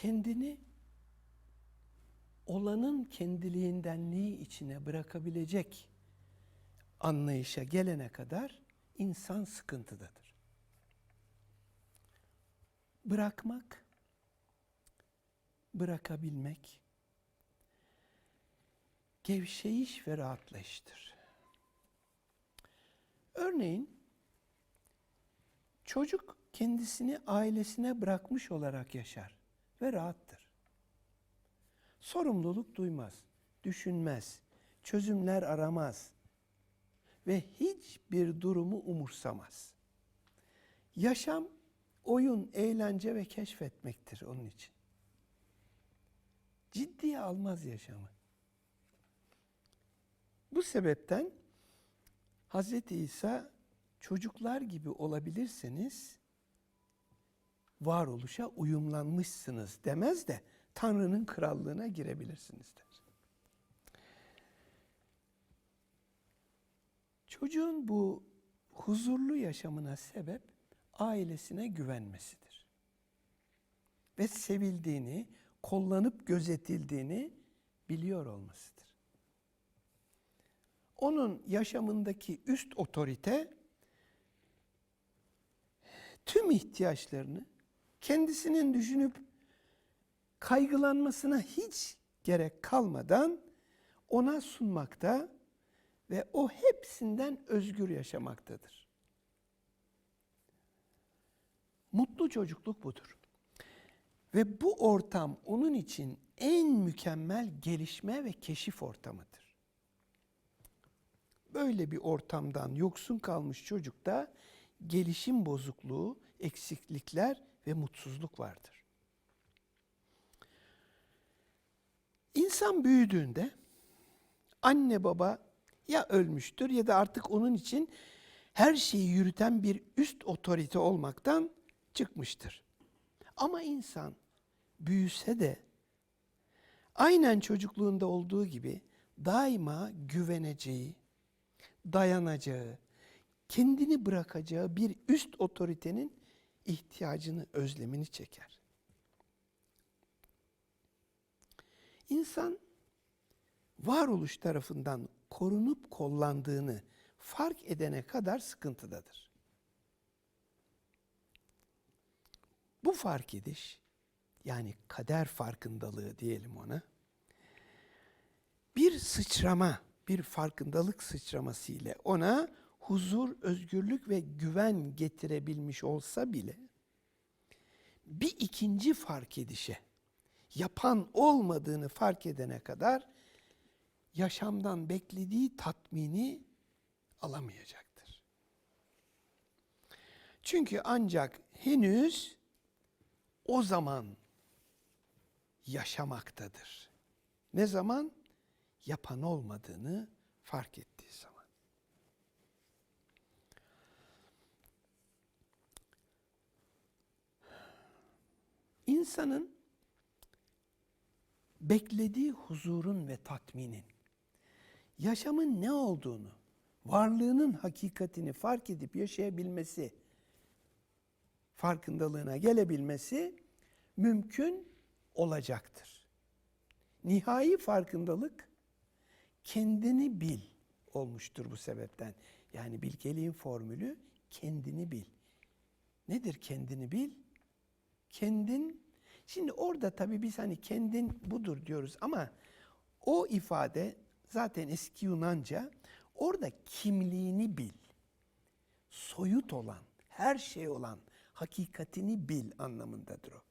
kendini olanın kendiliğindenliği içine bırakabilecek anlayışa gelene kadar insan sıkıntıdadır. Bırakmak, bırakabilmek, gevşeyiş ve rahatlayıştır. Örneğin çocuk kendisini ailesine bırakmış olarak yaşar ve rahattır. Sorumluluk duymaz, düşünmez, çözümler aramaz ve hiçbir durumu umursamaz. Yaşam oyun, eğlence ve keşfetmektir onun için. Ciddiye almaz yaşamı. Bu sebepten Hz. İsa çocuklar gibi olabilirseniz varoluşa uyumlanmışsınız demez de Tanrı'nın krallığına girebilirsiniz der. Çocuğun bu huzurlu yaşamına sebep ailesine güvenmesidir. Ve sevildiğini, kollanıp gözetildiğini biliyor olmasıdır. Onun yaşamındaki üst otorite tüm ihtiyaçlarını kendisinin düşünüp kaygılanmasına hiç gerek kalmadan ona sunmakta ve o hepsinden özgür yaşamaktadır. Mutlu çocukluk budur. Ve bu ortam onun için en mükemmel gelişme ve keşif ortamıdır. Böyle bir ortamdan yoksun kalmış çocukta gelişim bozukluğu, eksiklikler ve mutsuzluk vardır. İnsan büyüdüğünde anne baba ya ölmüştür ya da artık onun için her şeyi yürüten bir üst otorite olmaktan çıkmıştır. Ama insan büyüse de aynen çocukluğunda olduğu gibi daima güveneceği, dayanacağı, kendini bırakacağı bir üst otoritenin ihtiyacını, özlemini çeker. İnsan varoluş tarafından korunup kollandığını fark edene kadar sıkıntıdadır. Bu fark ediş, yani kader farkındalığı diyelim ona, bir sıçrama, bir farkındalık sıçraması ile ona huzur, özgürlük ve güven getirebilmiş olsa bile bir ikinci fark edişe, yapan olmadığını fark edene kadar yaşamdan beklediği tatmini alamayacaktır. Çünkü ancak henüz o zaman yaşamaktadır. Ne zaman? Yapan olmadığını fark ettiği zaman. İnsanın beklediği huzurun ve tatminin, yaşamın ne olduğunu, varlığının hakikatini fark edip yaşayabilmesi, farkındalığına gelebilmesi mümkün olacaktır. Nihai farkındalık kendini bil olmuştur bu sebepten. Yani bilgeliğin formülü kendini bil. Nedir kendini bil? Kendin, şimdi orada tabii biz hani kendin budur diyoruz ama o ifade zaten eski Yunanca orada kimliğini bil. Soyut olan, her şey olan, hakikatini bil anlamındadır o.